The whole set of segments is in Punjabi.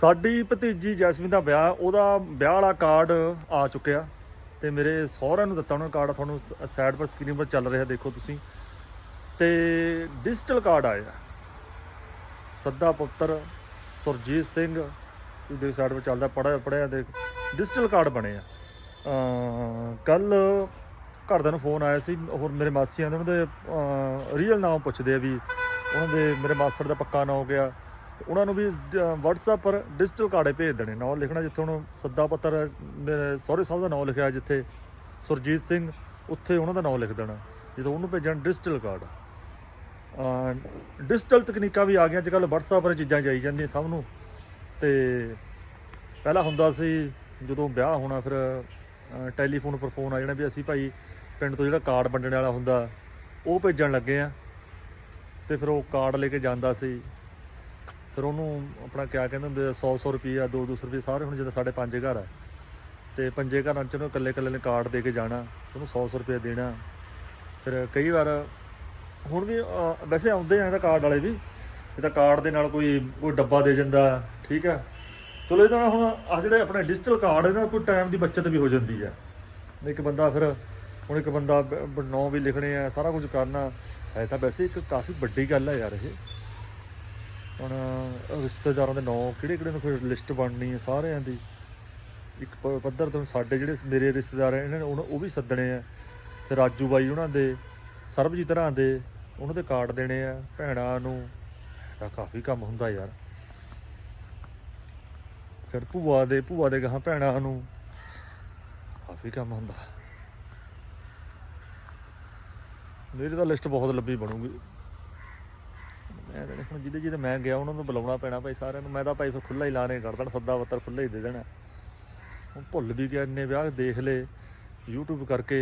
ਸਾਡੀ ਭਤੀਜੀ ਜੈਸਮੀਨ ਦਾ ਵਿਆਹ, ਉਹਦਾ ਵਿਆਹ ਵਾਲਾ ਕਾਰਡ ਆ ਚੁੱਕਿਆ ਤੇ ਮੇਰੇ ਸਹੁਰਿਆਂ ਨੂੰ ਦਿੱਤਾ ਉਹਨਾਂ ਕਾਰਡ ਤੁਹਾਨੂੰ ਸਾਈਡ ਪਰ ਸਕਰੀਨ ਪਰ ਚੱਲ ਰਿਹਾ ਦੇਖੋ ਤੁਸੀਂ। ਤੇ ਡਿਜੀਟਲ ਕਾਰਡ ਆਇਆ। ਸੱਦਾ ਪੁੱਤਰ ਸੁਰਜੀਤ ਸਿੰਘ ਤੁਸੀਂ ਦੇਖ ਸਾਈਡ 'ਤੇ ਚੱਲਦਾ ਪੜਿਆ ਪੜਿਆ ਦੇ ਡਿਜੀਟਲ ਕਾਰਡ ਬਣੇ ਆ। ਕੱਲ ਘਰਦਿਆਂ ਨੂੰ ਫੋਨ ਆਇਆ ਸੀ, ਹੋਰ ਮੇਰੇ ਮਾਸੀਆਂ ਦੇ ਉਹਨਾਂ ਦੇ ਰੀਅਲ ਨਾਮ ਪੁੱਛਦੇ ਆ ਵੀ ਉਹਨਾਂ ਦੇ ਮੇਰੇ ਮਾਸੜ ਦਾ ਪੱਕਾ ਨਾਮ ਹੋ ਗਿਆ। ਉਹਨਾਂ ਨੂੰ ਵੀ WhatsApp ਪਰ ਡਿਜੀਟਲ ਕਾਰਡੇ ਭੇਜ ਦੇਣੇ ਨਾਂ ਲਿਖਣਾ ਜਿੱਥੇ ਹੁਣ ਸੱਦਾ ਪੱਤਰ, ਮੇਰੇ ਸਹੁਰੇ ਸਾਹਿਬ ਦਾ ਨਾਂ ਲਿਖਿਆ ਜਿੱਥੇ ਸੁਰਜੀਤ ਸਿੰਘ, ਉੱਥੇ ਉਹਨਾਂ ਦਾ ਨਾਂ ਲਿਖ ਦੇਣਾ, ਜਦੋਂ ਉਹਨੂੰ ਭੇਜਣ ਡਿਜੀਟਲ ਕਾਰਡ। ਡਿਜੀਟਲ ਤਕਨੀਕਾਂ ਵੀ ਆ ਗਈਆਂ, ਅੱਜ ਕੱਲ੍ਹ WhatsApp ਪਰ ਚੀਜ਼ਾਂ ਜਾਈ ਜਾਂਦੀਆਂ ਸਭ ਨੂੰ। ਤੇ ਪਹਿਲਾਂ ਹੁੰਦਾ ਸੀ, ਜਦੋਂ ਵਿਆਹ ਹੋਣਾ ਫਿਰ ਟੈਲੀਫੋਨ ਪਰ ਫੋਨ ਆ ਜਾਣਾ ਵੀ ਅਸੀਂ ਭਾਈ ਪਿੰਡ ਤੋਂ ਜਿਹੜਾ ਕਾਰਡ ਵੰਡਣ ਵਾਲਾ ਹੁੰਦਾ, ਉਹ ਭੇਜਣ ਲੱਗੇ ਆ। ਤੇ ਫਿਰ ਉਹ ਕਾਰਡ ਲੈ ਕੇ ਜਾਂਦਾ ਸੀ। ਫਿਰ ਉਹਨੂੰ ਆਪਣਾ ਕਿਆ ਕਹਿੰਦੇ ਹੁੰਦੇ 100 100 ਰੁਪਈਆ 2 200 ਰੁਪਏ ਸਾਰੇ ਹੁਣ ਜਿੱਦਾਂ ਸਾਡੇ ਪੰਜ ਘਰ ਆ। ਤੇ ਪੰਜੇ ਘਰਾਂ ਚ ਉਹਨੂੰ ਇਕੱਲੇ ਇਕੱਲੇ ਨੇ ਕਾਰਡ ਦੇ ਕੇ ਜਾਣਾ, ਉਹਨੂੰ 100 100 ਰੁਪਏ ਦੇਣਾ। ਫਿਰ ਕਈ ਵਾਰ ਹੁਣ ਵੀ ਵੈਸੇ ਆਉਂਦੇ ਆ ਇਹਦਾ ਕਾਰਡ ਵਾਲੇ ਵੀ, ਇਹ ਤਾਂ ਕਾਰਡ ਦੇ ਨਾਲ ਕੋਈ ਕੋਈ ਡੱਬਾ ਦੇ ਜਾਂਦਾ, ਠੀਕ ਆ। ਚਲੋ ਇਹਦਾ ਨਾਲ ਹੁਣ ਆ ਜਿਹੜੇ ਆਪਣੇ ਡਿਜੀਟਲ ਕਾਰਡ ਇਹਨਾਂ ਕੋਈ ਟਾਈਮ ਦੀ ਬਚਤ ਵੀ ਹੋ ਜਾਂਦੀ ਆ। ਇੱਕ ਬੰਦਾ ਫਿਰ, ਹੁਣ ਇੱਕ ਬੰਦਾ ਨੌ ਵੀ ਲਿਖਣੇ ਆ, ਸਾਰਾ ਕੁਝ ਕਰਨਾ ਹੈ ਤਾਂ ਵੈਸੇ ਇੱਕ ਕਾਫੀ ਵੱਡੀ ਗੱਲ ਆ ਯਾਰ ਇਹ। ਹੁਣ ਰਿਸ਼ਤੇਦਾਰਾਂ ਦੇ ਨਾਂ, ਕਿਹੜੇ ਕਿਹੜੇ ਨੂੰ ਫਿਰ ਲਿਸਟ ਬਣਨੀ ਹੈ ਸਾਰਿਆਂ ਦੀ? ਇੱਕ ਪੱਧਰ ਤੋਂ ਸਾਡੇ ਜਿਹੜੇ ਮੇਰੇ ਰਿਸ਼ਤੇਦਾਰ ਆ, ਇਹਨਾਂ ਨੇ ਉਹਨਾਂ- ਉਹ ਵੀ ਸੱਦਣੇ ਆ। ਤੇ ਰਾਜੂ ਬਾਈ ਉਹਨਾਂ ਦੇ, ਸਰਬਜੀਤ ਰਾਂ ਦੇ, ਉਹਨਾਂ ਦੇ ਕਾਰਡ ਦੇਣੇ ਆ ਭੈਣਾਂ ਨੂੰ। ਤਾਂ ਕਾਫੀ ਕੰਮ ਹੁੰਦਾ ਯਾਰ। ਫਿਰ ਭੂਆ ਦੇ ਭੂਆ ਦੇ ਗਾਹਾਂ ਭੈਣਾਂ ਨੂੰ ਕਾਫੀ ਕੰਮ ਹੁੰਦਾ। ਮੇਰੀ ਤਾਂ ਲਿਸਟ ਬਹੁਤ ਲੰਬੀ ਬਣੂਗੀ। ਮੈਂ ਤਾਂ ਹੁਣ ਜਿਹਦੇ ਜਿਹਦੇ ਮੈਂ ਗਿਆ, ਉਹਨਾਂ ਨੂੰ ਬੁਲਾਉਣਾ ਪੈਣਾ ਭਾਈ ਸਾਰਿਆਂ ਨੂੰ। ਮੈਂ ਤਾਂ ਭਾਈ ਫਿਰ ਖੁੱਲਾ ਹੀ ਲਾਣੇ ਕਰ ਦੇਣਾ ਸੱਦਾ ਪੱਤਰ ਖੁੱਲਾ ਹੀ ਦੇ ਦੇਣਾ। ਹੁਣ ਭੁੱਲ ਵੀ ਗਿਆ ਇੰਨੇ ਵਿਆਹ, ਦੇਖ ਲਏ, YouTube ਕਰਕੇ।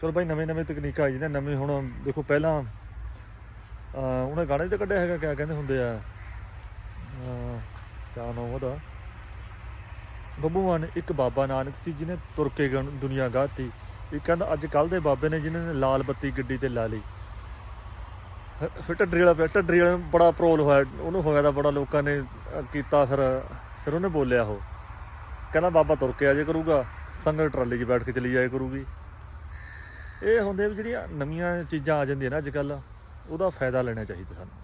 ਚਲੋ ਭਾਈ, ਨਵੇਂ ਨਵੇਂ ਤਕਨੀਕਾਂ ਆਈ ਜਾਂਦੀਆਂ ਨਵੇਂ ਹੁਣ ਦੇਖੋ ਪਹਿਲਾਂ ਉਹਨੇ ਗਾਣੇ ਤੇ ਕੱਢਿਆ ਹੈਗਾ, ਕਿਆ ਕਹਿੰਦੇ ਹੁੰਦੇ ਆ? ਕਿਆ ਨਾਮ ਉਹਦਾ? ਬੱਬੂ ਮਾਨ, ਇੱਕ ਬਾਬਾ ਨਾਨਕ ਸੀ, ਜਿਹਨੇ ਤੁਰ ਕੇ ਗਣ- ਦੁਨੀਆ ਗਾਤੀ। ਇਹ ਕਹਿੰਦਾ ਅੱਜ ਕੱਲ ਦੇ ਬਾਬੇ ਨੇ ਜਿਨ੍ਹਾਂ ਨੇ ਲਾਲ ਬੱਤੀ ਗੱਡੀ ਤੇ ਲਾ ਲਈ। ਫਿਰ- ਫਿਰ ਢੱਡਰੀ ਵਾਲਾ ਪਿਆ ਢੱਡਰੀ ਵਾਲੇ ਨੂੰ ਬੜਾ ਪ੍ਰੋਲ ਹੋਇਆ ਉਹਨੂੰ ਹੋਇਆ ਤਾਂ ਬੜਾ ਲੋਕਾਂ ਨੇ ਕੀਤਾ ਫਿਰ ਫਿਰ ਉਹਨੇ ਬੋਲਿਆ ਉਹ। ਕਹਿੰਦਾ ਬਾਬਾ ਤੁਰ ਕੇ ਆ ਜੇ ਕਰੂਗਾ ਸੰਗਤ ਟਰਾਲੀ 'ਚ ਬੈਠ ਕੇ ਚਲੀ ਜਾਏ ਕਰੂਗੀ। ਇਹ ਹੁੰਦੇ ਵੀ ਜਿਹੜੀਆਂ ਨਵੀਆਂ ਚੀਜ਼ਾਂ ਆ ਜਾਂਦੀਆਂ ਨਾ ਅੱਜ ਕੱਲ ਉਹਦਾ ਫਾਇਦਾ ਲੈਣਾ ਚਾਹੀਦਾ ਸਾਨੂੰ।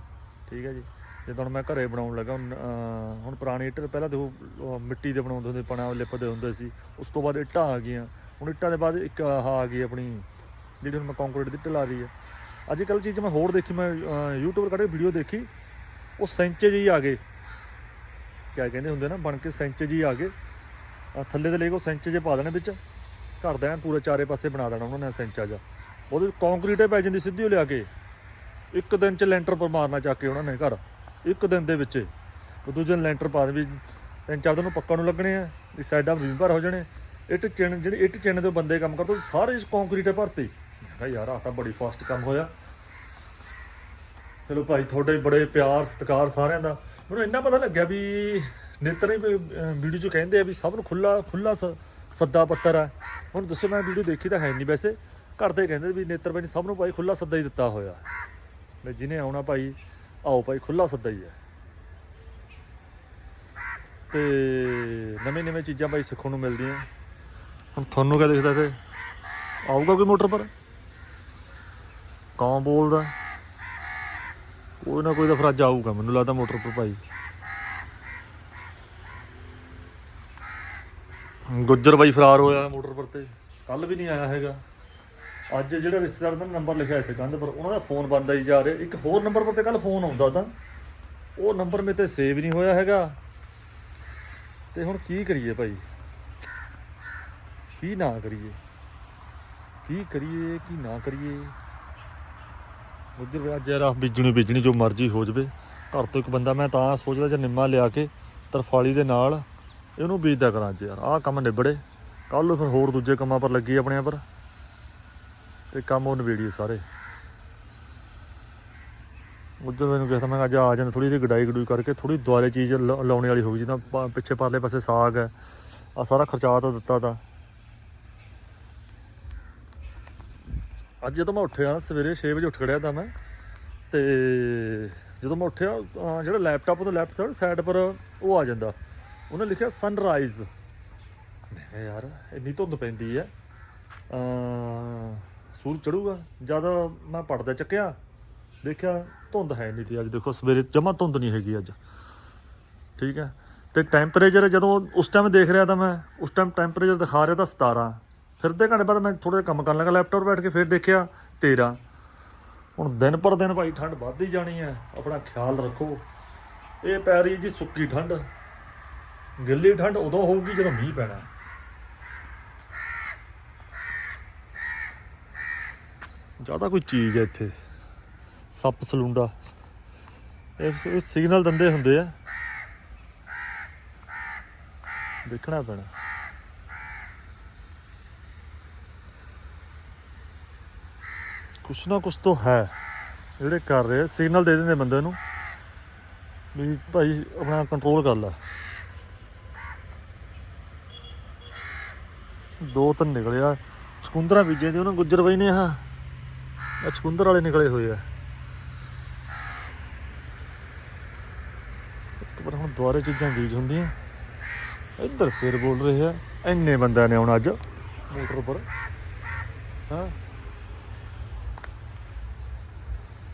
ਠੀਕ ਹੈ ਜੀ? ਜਿੱਦਾਂ ਹੁਣ ਮੈਂ ਘਰੇ ਬਣਾਉਣ ਲੱਗਾ ਹੁਣ, ਹੁਣ ਪੁਰਾਣੇ ਇੱਟ ਪਹਿਲਾਂ ਦੇਖੋ ਮਿੱਟੀ ਦੇ ਬਣਾਉਂਦੇ ਹੁੰਦੇ ਪਣਾ ਲਿਪਦੇ ਹੁੰਦੇ ਸੀ ਉਸ ਤੋਂ ਬਾਅਦ ਇੱਟਾਂ ਆ ਗਈਆਂ। ਹੁਣ ਇੱਟਾਂ ਦੇ ਬਾਅਦ ਇੱਕ ਆਹ ਆ ਗਈ ਆਪਣੀ ਜਿਹੜੀ ਹੁਣ ਮੈਂ ਕੰਕਰੀਟ ਦੀ ਢਲਾ ਰਹੀ ਹੈ ਅੱਜ ਕੱਲ੍ਹ ਚੀਜ਼ ਮੈਂ ਹੋਰ ਦੇਖੀ ਮੈਂ ਅਹ, YouTube ਕੱਢ ਕੇ ਵੀਡੀਓ ਦੇਖੀ ਉਹ ਸੈਂਚੇ ਜਿਹੀ ਆ ਗਏ। ਕਿਆ ਕਹਿੰਦੇ ਹੁੰਦੇ ਨਾ ਬਣ ਕੇ ਸੈਂਚੇ ਜਿਹੀ ਆ ਗਏ। ਥੱਲੇ ਦੇ ਲੈ ਕੇ ਉਹ ਸੈਂਚੇ ਜੇ ਪਾ ਦੇਣੇ ਵਿੱਚ। ਘਰ ਦਾ ਐਨ ਪੂਰੇ ਚਾਰੇ ਪਾਸੇ ਬਣਾ ਦੇਣਾ ਉਹਨਾਂ ਨੇ ਸੈਂਚਾ ਜਾ ਉਹਦੇ ਕੰਕਰੀਟ ਪੈ ਜਾਂਦੀ ਸਿੱਧੀ ਉਹ ਲਿਆ ਕੇ। ਇੱਕ ਦਿਨ ਚ ਲੈਂਟਰ ਪਰ ਮਾਰਨਾ ਚੱਕ ਕੇ ਉਹਨਾਂ ਨੇ ਘਰ। ਇੱਕ ਦਿਨ ਦੇ ਵਿੱਚ। ਉਹ ਦੂਜੇ ਲੈਂਟਰ ਪਾ ਦੇ ਵੀ ਤਿੰਨ ਚਾਰ ਦਿਨ ਨੂੰ ਪੱਕਾ ਨੂੰ ਲੱਗਣੇ ਆ। ਇਹ ਸਾਈਡਾਂ ਵੀ ਭਰ ਹੋ ਜਾਣੇ। ਇੱਟ ਚਿਣ ਜਿਹੜੀ ਇੱਟ ਚਿਣ ਦੇ ਬੰਦੇ ਕੰਮ ਕਰਦੇ, ਉਹ ਸਾਰੇ ਇਸ ਕੰਕਰੀਟ ਭਰਤੀ। ਮੈਂ ਕਿਹਾ, ਯਾਰ, ਆਹ ਤਾਂ ਬੜੀ ਫਾਸਟ ਕੰਮ ਹੋਇਆ। ਚਲੋ ਭਾਈ, ਤੁਹਾਡੇ ਬੜੇ ਪਿਆਰ, ਸਤਿਕਾਰ ਸਾਰਿਆਂ ਦਾ। ਮੈਨੂੰ ਇੰਨਾ ਪਤਾ ਲੱਗਿਆ ਵੀ ਨੇਤਰ ਹੀ ਵੀਡੀਓ 'ਚ ਕਹਿੰਦੇ ਆ ਵੀ ਸਭ ਨੂੰ ਖੁੱਲਾ ਖੁੱਲਾ ਸੱਦਾ ਪੱਤਰ ਆ। ਹੁਣ ਦੱਸੋ, ਮੈਂ ਵੀਡੀਓ ਦੇਖੀ ਤਾਂ ਹੈ ਨਹੀਂ ਵੈਸੇ। ਘਰ ਦੇ ਕਹਿੰਦੇ ਵੀ ਨੇਤਰ ਭਾਈ ਸਭ ਨੂੰ ਭਾਈ ਖੁੱਲਾ ਸੱਦਾ ਹੀ ਦਿੱਤਾ ਹੋਇਆ। ਵੀ ਜਿਹਨੇ ਆਉਣਾ ਭਾਈ, ਆਓ ਭਾਈ ਖੁੱਲਾ ਸੱਦਾ ਹੀ ਹੈ ਤੇ ਨਵੇਂ ਨਵੇਂ ਚੀਜ਼ਾਂ ਭਾਈ ਸਿੱਖਣ ਨੂੰ ਮਿਲਦੀਆਂ। ਹੁਣ ਤੁਹਾਨੂੰ ਕਿਆ ਦਿਖਦਾ ਤੇ ਆਊਗਾ ਕੋਈ ਮੋਟਰ ਪਰ? ਕੌਣ ਬੋਲਦਾ? ਕੋਈ ਨਾ ਕੋਈ ਤਾਂ ਫਰਜ਼ ਆਊਗਾ, ਮੈਨੂੰ ਲੱਗਦਾ ਮੋਟਰ ਪਰ ਭਾਈ। ਗੁੱਜਰ ਬਾਈ ਫਰਾਰ ਹੋਇਆ ਮੋਟਰ ਪਰ ਤੇ। ਕੱਲ ਵੀ ਨਹੀਂ ਆਇਆ ਹੈਗਾ। ਅੱਜ ਜਿਹੜਾ ਰਿਸ਼ਤੇਦਾਰ ਦਾ ਨੰਬਰ ਲਿਖਿਆ ਇੱਥੇ ਕੰਧ ਪਰ, ਉਹਨਾਂ ਦਾ ਫੋਨ ਬੰਦ ਆਈ ਜਾ ਰਿਹਾ। ਇੱਕ ਹੋਰ ਨੰਬਰ ਪਰ ਤੇ ਕੱਲ ਫੋਨ ਆਉਂਦਾ ਤਾਂ। ਉਹ ਨੰਬਰ ਮੇਰੇ ਤੇ ਸੇਵ ਨਹੀਂ ਹੋਇਆ ਹੈਗਾ। ਤੇ ਹੁਣ ਕੀ ਕਰੀਏ ਭਾਈ? ਕੀ ਨਾ ਕਰੀਏ? ਕੀ ਕਰੀਏ, ਕੀ ਨਾ ਕਰੀਏ? ਉਧਰ ਅੱਜ ਯਾਰ ਬੀਜਣੀ ਬੀਜਣੀ ਜੋ ਮਰਜ਼ੀ ਹੋ ਜਵੇ। ਘਰ ਤੋਂ ਇੱਕ ਬੰਦਾ ਮੈਂ ਤਾਂ ਸੋਚਦਾ ਜੇ ਨਿੰਮਾ ਲਿਆ ਕੇ ਤਰਫਾਲੀ ਦੇ ਨਾਲ ਇਹਨੂੰ ਬੀਜਦਾ ਕਰਾਂ ਅੱਜ ਯਾਰ। ਆਹ ਕੰਮ ਨਿਬੜੇ। ਕੱਲ ਨੂੰ ਫਿਰ ਹੋਰ ਦੂਜੇ ਕੰਮਾਂ ਪਰ ਲੱਗੀ ਆਪਣੇ ਪਰ। ਤੇ ਕੰਮ ਉਹ ਨਵੇੜੀਏ ਸਾਰੇ। ਉਧਰ ਮੈਨੂੰ ਕਿਹਾ ਮੈਂ ਕਿਹਾ ਅੱਜ ਆ ਜਾਂਦਾ ਥੋੜੀ ਜਿਹੀ ਗਡਾਈ ਗਡੂਈ ਕਰਕੇ ਥੋੜੀ ਦੁਆਰੇ ਚੀਜ਼ ਲਾ- ਲਾਉਣੇ ਵਾਲੀ ਹੋ ਗਈ, ਜਿੱਦਾਂ ਪਿੱਛੇ ਪਰਲੇ ਪਾਸੇ ਸਾਗ ਹੈ। ਆ ਸਾਰਾ ਖਰਚਾ ਤਾਂ ਦਿੱਤਾ ਤਾਂ। ਅੱਜ ਜਦੋਂ ਮੈਂ ਉੱਠਿਆ, ਸਵੇਰੇ 6 ਵਜੇ ਉੱਠ ਖੜਿਆ ਤਾਂ ਮੈਂ, ਤੇ ਜਦੋਂ ਮੈਂ ਉੱਠਿਆ, ਅਹ ਜਿਹੜਾ ਲੈਪਟਾਪ ਤੋਂ ਲੈਫਟ ਸਾਈਡ ਪਰ ਉਹ ਆ ਜਾਂਦਾ। ਉਹਨੇ ਲਿਖਿਆ ਸਨਰਾਈਜ਼ ਮੈਂ ਯਾਰ, ਇੰਨੀ ਧੁੰਦ ਪੈਂਦੀ ਹੈ ਅਹ ਸੂਰਜ ਚੜੂਗਾ। ਜਦ ਮੈਂ ਪੜਦਾ ਚੱਕਿਆ। ਦੇਖਿਆ, ਧੁੰਦ ਹੈ ਨਹੀਂ ਤੀ ਅੱਜ ਦੇਖੋ, ਸਵੇਰੇ ਜਮਾ ਧੁੰਦ ਨਹੀਂ ਹੈਗੀ ਅੱਜ। ਠੀਕ ਹੈ? ਤੇ ਟੈਂਪਰੇਚਰ ਜਦੋਂ ਉਸ ਟਾਈਮ ਦੇਖ ਰਿਹਾ ਤਾਂ ਮੈਂ, ਉਸ ਟਾਈਮ ਟੈਂਪਰੇਚਰ ਦਿਖਾ ਰਿਹਾ ਤਾਂ 17 ਫਿਰ ਅੱਧੇ ਘੰਟੇ ਬਾਅਦ ਮੈਂ ਥੋੜਾ ਜਿਹਾ ਕੰਮ ਕਰਨ ਲੱਗਾ ਲੈਪਟਾਪ ਬੈਠ ਕੇ ਫਿਰ ਦੇਖਿਆ 13 ਹੁਣ ਦਿਨ ਪਰ ਦਿਨ ਭਾਈ ਠੰਡ ਵੱਧਦੀ ਜਾਣੀ ਹੈ, ਆਪਣਾ ਖਿਆਲ ਰੱਖੋ। ਇਹ ਪੈ ਰਹੀ ਜੀ ਸੁੱਕੀ ਠੰਡ। ਗਿੱਲੀ ਠੰਡ ਉਦੋਂ ਹੋਊਗੀ ਜਦੋਂ ਮੀਂਹ ਪੈਣਾ। ਜ਼ਿਆਦਾ ਕੋਈ ਚੀਜ਼ ਹੈ ਇੱਥੇ। ਸੱਪ ਸਲੂੰਡਾ। ਇਹ ਸਿਗਨਲ ਦਿੰਦੇ ਹੁੰਦੇ ਆ। ਦੇਖਣਾ ਪੈਣਾ। ਕੁਛ ਨਾ ਕੁਛ ਤਾਂ ਹੈ, ਜਿਹੜੇ ਕਰ ਰਹੇ ਸਿਗਨਲ ਦੇ ਦਿੰਦੇ ਬੰਦੇ ਨੂੰ ਵੀ ਭਾਈ ਆਪਣਾ ਕੰਟਰੋਲ ਕਰ ਲੈ। ਦੋ ਤਿੰਨ ਨਿਕਲਿਆ ਚਕੁੰਦਰਾ ਬੀਜੇ ਤੇ ਉਹਨਾਂ ਗੁੱਜਰ ਬਈ ਨੇ ਆਹ ਚਕੁੰਦਰ ਵਾਲੇ ਨਿਕਲੇ ਹੋਏ ਆ। ਇੱਕ ਵਾਰ ਹੁਣ ਦੁਆਰੇ ਚੀਜ਼ਾਂ ਬੀਜ ਹੁੰਦੀਆਂ। ਇੱਧਰ ਫਿਰ ਬੋਲ ਰਹੇ ਆ, ਇੰਨੇ ਬੰਦਿਆਂ ਨੇ ਆਉਣਾ ਅੱਜ, ਮੋਟਰ ਪਰ ਹਾਂ।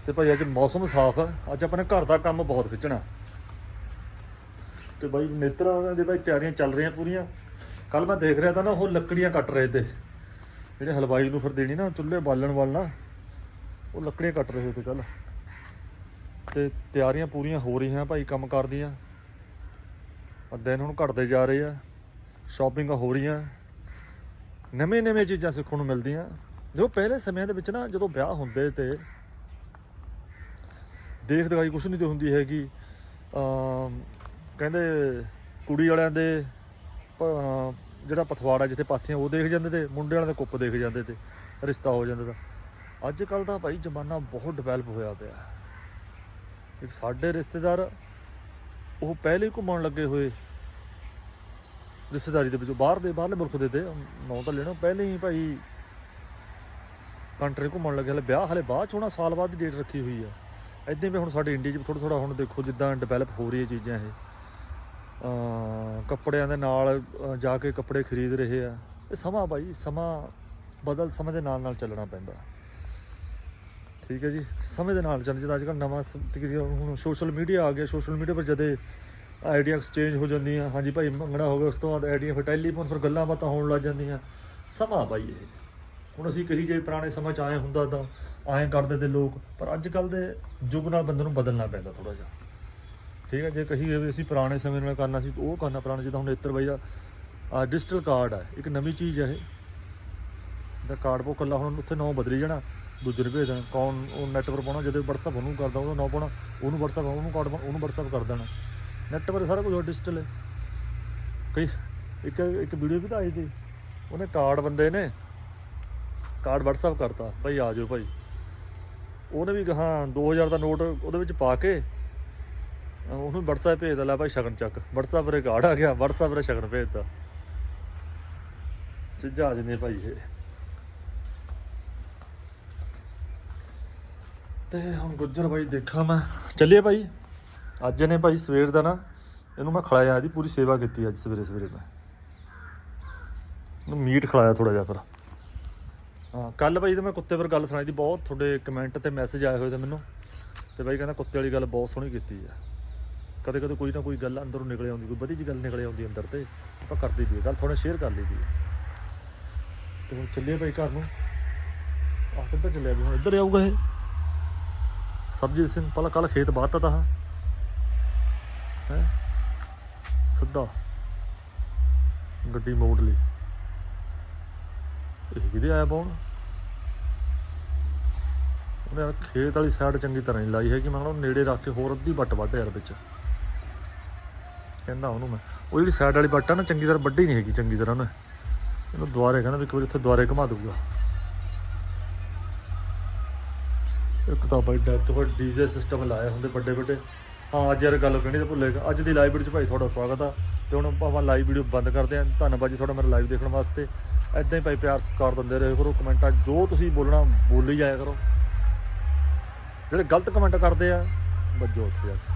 ਤੇ ਭਾਈ ਅੱਜ ਮੌਸਮ ਸਾਫ਼ ਆ। ਅੱਜ ਆਪਣੇ ਘਰ ਦਾ ਕੰਮ ਬਹੁਤ ਖਿੱਚਣਾ। ਤੇ ਭਾਈ ਮਿੱਤਰਾਂ ਦੇ ਭਾਈ ਤਿਆਰੀਆਂ ਚੱਲ ਰਹੀਆਂ ਪੂਰੀਆਂ। ਕੱਲ ਮੈਂ ਦੇਖ ਰਿਹਾ ਤਾਂ ਨਾ, ਉਹ ਲੱਕੜੀਆਂ ਕੱਟ ਰਹੇ ਤੇ। ਜਿਹੜੇ ਹਲਵਾਈ ਨੂੰ ਫਿਰ ਦੇਣੀ ਨਾ, ਚੁੱਲ੍ਹੇ ਬਾਲਣ ਵਾਲਾ। ਉਹ ਲੱਕੜੀਆਂ ਕੱਟ ਰਹੇ ਤੇ ਕੱਲ ਤੇ ਤਿਆਰੀਆਂ ਪੂਰੀਆਂ ਹੋ ਰਹੀਆਂ ਭਾਈ ਕੰਮ ਕਰਦੀਆਂ ਆ ਦਿਨ ਹੁਣ ਘਟਦੇ ਜਾ ਰਹੇ ਆ। ਸ਼ਾਪਿੰਗ ਹੋ ਰਹੀਆਂ। ਨਵੇਂ ਨਵੇਂ ਚੀਜ਼ਾਂ ਸਿੱਖਣ ਨੂੰ ਮਿਲਦੀਆਂ। ਜੋ ਪਹਿਲੇ ਸਮਿਆਂ ਦੇ ਵਿੱਚ ਨਾ ਜਦੋਂ ਵਿਆਹ ਹੁੰਦੇ ਤੇ ਦੇਖ ਦਿਖਾਈ ਕੁਛ ਨਹੀਂ ਤੇ ਹੁੰਦੀ ਹੈਗੀ। ਕਹਿੰਦੇ ਕੁੜੀ ਵਾਲਿਆਂ ਦੇ ਜਿਹੜਾ ਪਥਵਾੜਾ ਜਿੱਥੇ ਪਾਥੀਆਂ, ਉਹ ਦੇਖ ਜਾਂਦੇ ਤੇ ਮੁੰਡੇ ਵਾਲਿਆਂ ਦੇ ਕੁੱਪ ਦੇਖ ਜਾਂਦੇ ਤੇ ਰਿਸ਼ਤਾ ਹੋ ਜਾਂਦਾ ਤਾਂ। ਅੱਜ ਕੱਲ ਦਾ ਭਾਈ ਜ਼ਮਾਨਾ ਬਹੁਤ ਡਿਵੈਲਪ ਹੋਇਆ ਪਿਆ। ਇੱਕ ਸਾਡੇ ਰਿਸ਼ਤੇਦਾਰ, ਉਹ ਪਹਿਲੇ ਘੁੰਮਣ ਲੱਗੇ ਹੋਏ ਰਿਸ਼ਤੇਦਾਰੀ ਦੇ ਵਿੱਚ ਬਾਹਰ ਦੇ, ਬਾਹਰਲੇ ਮੁਲਕ ਦੇ ਤੇ, ਨੌ ਤਾਂ ਲੈਣਾ ਪਹਿਲੇ ਹੀ ਭਾਈ ਕੰਟਰੀ ਘੁੰਮਣ ਲੱਗੇ, ਹਲੇ ਵਿਆਹ, ਹਲੇ ਬਾਅਦ ਚ ਹੋਣਾ, ਸਾਲ ਬਾਅਦ ਦੀ ਡੇਟ ਰੱਖੀ ਹੋਈ ਆ। ਇਦਾਂ ਵੀ ਹੁਣ ਸਾਡੇ ਇੰਡੀਆ 'ਚ ਥੋੜਾ ਥੋੜਾ ਹੁਣ ਦੇਖੋ ਜਿੱਦਾਂ ਡਿਵੈਲਪ ਹੋ ਰਹੀ ਹੈ ਚੀਜ਼ਾਂ ਇਹ। ਕੱਪੜਿਆਂ ਦੇ ਨਾਲ ਜਾ ਕੇ ਕੱਪੜੇ ਖਰੀਦ ਰਹੇ ਆ। ਇਹ ਸਮਾਂ ਭਾਈ ਸਮਾਂ ਬਦਲ, ਸਮੇਂ ਦੇ ਨਾਲ ਨਾਲ ਚੱਲਣਾ ਪੈਂਦਾ। ਠੀਕ ਹੈ ਜੀ, ਸਮੇਂ ਦੇ ਨਾਲ ਚੱਲ, ਜਿੱਦਾਂ ਅੱਜ ਕੱਲ੍ਹ ਨਵਾਂ ਸ- ਤਕਰੀਬਨ ਹੁਣ ਸੋਸ਼ਲ ਮੀਡੀਆ ਆ ਗਿਆ ਸੋਸ਼ਲ ਮੀਡੀਆ ਪਰ ਜਦੇ ਆਈਡੀਆ ਐਕਸਚੇਂਜ ਹੋ ਜਾਂਦੀਆਂ, ਹਾਂਜੀ ਭਾਈ ਮੰਗਣਾ ਹੋਵੇ, ਉਸ ਤੋਂ ਬਾਅਦ ਆਈਡੀਆ ਫਿਰ ਟੈਲੀਫੋਨ ਫਿਰ ਗੱਲਾਂ ਬਾਤਾਂ ਹੋਣ ਲੱਗ ਜਾਂਦੀਆਂ। ਸਮਾਂ ਭਾਈ ਇਹ। ਹੁਣ ਅਸੀਂ ਕਹੀ ਜੇ ਪੁਰਾਣੇ ਸਮਾਂ 'ਚ ਆਏ ਹੁੰਦਾ ਤਾਂ ਐਂ ਕਰਦੇ ਤੇ ਲੋਕ, ਪਰ ਅੱਜ ਕੱਲ ਦੇ ਯੁੱਗ ਨਾਲ ਬੰਦੇ ਨੂੰ ਬਦਲਣਾ ਪੈਂਦਾ ਥੋੜਾ ਜਿਹਾ। ਠੀਕ ਹੈ, ਜੇ ਕਹੀਏ ਵੀ ਅਸੀਂ ਪੁਰਾਣੇ ਸਮੇਂ ਨਾਲ ਕਰਨਾ ਸੀ, ਉਹ ਕਰਨਾ ਪੁਰਾਣਾ, ਜਿੱਦਾਂ ਹੁਣ ਇੱਤਰ ਬਾਈ ਦਾ ਡਿਜੀਟਲ ਕਾਰਡ ਹੈ ਇੱਕ ਨਵੀਂ ਚੀਜ਼ ਹੈ ਇਹ। ਦਾ ਕਾਰਡ ਪੋ ਕੱਲਾ ਹੁਣ ਉੱਥੇ ਨੌ ਬਦਲੀ ਜਾਣਾ, ਦੂਜੇ ਨੂੰ ਭੇਜ ਦੇਣਾ, ਕੌਣ ਉਹ ਨੈਟ ਪਰ ਪਾਉਣਾ, ਜਦੋਂ WhatsApp ਉਹਨੂੰ ਕਰਦਾ, ਉਹਦਾ ਨੌ ਪਾਉਣਾ, ਉਹਨੂੰ WhatsApp, ਉਹਨੂੰ ਕਾਰਡ ਉਹਨੂੰ WhatsApp ਕਰ ਦੇਣਾ। ਨੈਟ ਪਰ ਸਾਰਾ ਕੁਝ ਡਿਜੀਟਲ ਹੈ। ਕਈ, ਇੱਕ ਇੱਕ ਵੀਡੀਓ ਵੀ ਤਾਂ ਆਈ ਸੀ, ਉਹਨੇ ਕਾਰਡ ਬੰਦੇ ਨੇ ਕਾਰਡ WhatsApp ਕਰਤਾ ਭਾਈ ਆ ਜਾਓ ਭਾਈ। ਉਹਨੇ ਵੀ ਕਹਾ 2000 ਦਾ ਨੋਟ ਉਹਦੇ ਵਿੱਚ ਪਾ ਕੇ, ਅਹ ਉਹਨੂੰ WhatsApp ਭੇਜਦਾ ਲੈ ਭਾਈ ਸ਼ਗਨ ਚੱਕ। WhatsApp ਰੇ ਕਾਰਡ ਆ ਗਿਆ, WhatsApp ਰੇ ਸ਼ਗਨ ਭੇਜਦਾ ਚੀਜ਼ਾਂ ਆ ਜਾਂਦੀਆਂ ਭਾਈ ਇਹ। ਤੇ ਹੁਣ ਗੁੱਜਰ ਭਾਈ ਦੇਖਾਂ ਮੈਂ। ਚੱਲੀਏ ਭਾਈ। ਅੱਜ ਨੇ ਭਾਈ ਸਵੇਰ ਦਾ ਨਾ, ਇਹਨੂੰ ਮੈਂ ਖਿਲਾਇਆ ਇਹਦੀ ਪੂਰੀ ਸੇਵਾ ਕੀਤੀ ਅੱਜ ਸਵੇਰੇ ਸਵੇਰੇ ਮੈਂ। ਇਹਨੂੰ ਮੀਟ ਖਿਲਾਇਆ ਥੋੜਾ ਜਿਹਾ ਫਿਰ। ਹਾਂ ਕੱਲ ਬਾਈ ਤੇ ਮੈਂ ਕੁੱਤੇ ਪਰ ਗੱਲ ਸੁਣਾਈ ਦੀ ਬਹੁਤ ਤੁਹਾਡੇ ਕਮੈਂਟ ਤੇ ਮੈਸੇਜ ਆਏ ਹੋਏ ਤੇ ਮੈਨੂੰ। ਤੇ ਬਾਈ ਕਹਿੰਦਾ ਕੁੱਤੇ ਵਾਲੀ ਗੱਲ ਬਹੁਤ ਸੋਹਣੀ ਕੀਤੀ ਆ। ਕਦੇ ਕਦੇ ਕੋਈ ਨਾ ਕੋਈ ਗੱਲ ਅੰਦਰੋਂ ਨਿਕਲ ਆਉਂਦੀ, ਕੋਈ ਵਧੀਆ ਜੀ ਗੱਲ ਨਿਕਲੇ ਆਉਂਦੀ ਅੰਦਰ ਤੇ, ਆਪਾਂ ਕਰਦੇ ਦੀ ਗੱਲ ਥੋੜਾ ਸ਼ੇਅਰ ਕਰ ਲਈਦੀ ਤੇ ਹੁਣ ਚੱਲੀਏ ਬਾਈ ਘਰ ਨੂੰ। ਆਹ ਕਿੱਧਰ ਚੱਲਿਆ ਵੀ? ਹੁਣ ਇੱਧਰ ਆਊਗਾ ਇਹ। ਸਬਜੀ ਸਿੰਘ, ਪਹਿਲਾਂ ਕੱਲ ਖੇਤ ਬਾਤਾ ਤਾ ਹੈ? ਸਿੱਧਾ। ਗੱਡੀ ਮੋੜ ਲਈ। ਇਹ ਕਿਹਦੇ ਆਇਆ ਪਾਉਣ। ਉਹਨੇ ਖੇਤ ਵਾਲੀ ਸਾਈਡ ਚੰਗੀ ਤਰ੍ਹਾਂ ਨਹੀਂ ਲਾਈ ਹੈਗੀ, ਮੈਂ ਕਿਹਾ ਉਹਨੂੰ ਨੇੜੇ ਰੱਖ ਕੇ ਹੋਰ ਅੱਧੀ ਵੱਟ ਵੱਢ ਯਾਰ ਵਿੱਚ। ਕਹਿੰਦਾ ਉਹਨੂੰ ਮੈਂ, ਉਹ ਜਿਹੜੀ ਸਾਈਡ ਵਾਲੀ ਵੱਟ ਆ ਨਾ, ਚੰਗੀ ਤਰ੍ਹਾਂ ਵੱਢੀ ਨਹੀਂ ਹੈਗੀ, ਚੰਗੀ ਤਰ੍ਹਾਂ ਉਹਨੇ। ਇਹਨੂੰ ਦੁਆਰੇ ਕਹਿੰਦਾ ਵੀ ਇੱਕ ਵਾਰੀ ਉੱਥੇ ਦੁਆਰੇ ਘੁਮਾ ਦੂਗਾ ਇੱਕ ਤਾਂ ਬਾਈ ਡੈਥ ਹੋਏ ਡੀਜੇ ਸਿਸਟਮ ਲਾਏ ਹੁੰਦੇ ਵੱਡੇ ਵੱਡੇ। ਹਾਂ, ਅੱਜ ਯਾਰ ਗੱਲ ਕਹਿਣੀ ਤਾਂ ਭੁੱਲੇਗਾ ਅੱਜ ਦੀ ਲਾਈਵ ਵੀਡੀਓ 'ਚ ਭਾਈ ਤੁਹਾਡਾ ਸਵਾਗਤ ਆ। ਤੇ ਹੁਣ ਆਪਾਂ ਲਾਈਵ ਵੀਡੀਓ ਬੰਦ ਕਰਦੇ ਹਾਂ ਧੰਨਵਾਦ ਜੀ ਤੁਹਾਡਾ ਮੇਰਾ ਲਾਈਵ ਦੇਖਣ ਵਾਸਤੇ। ਐਦਾਂ ਹੀ ਭਾਈ ਪਿਆਰ ਸਤਿਕਾਰ ਦਿੰਦੇ ਰਹੇ, ਕਰੋ ਕਮੈਂਟਾਂ, ਜੋ ਤੁਸੀਂ ਬੋਲਣਾ ਬੋਲੀ ਜਾਇਆ ਕਰੋ। ਜਿਹੜੇ ਗਲਤ ਕਮੈਂਟ ਕਰਦੇ ਆ ਵੱਜੋ ਉੱਥੇ ਯਾਰ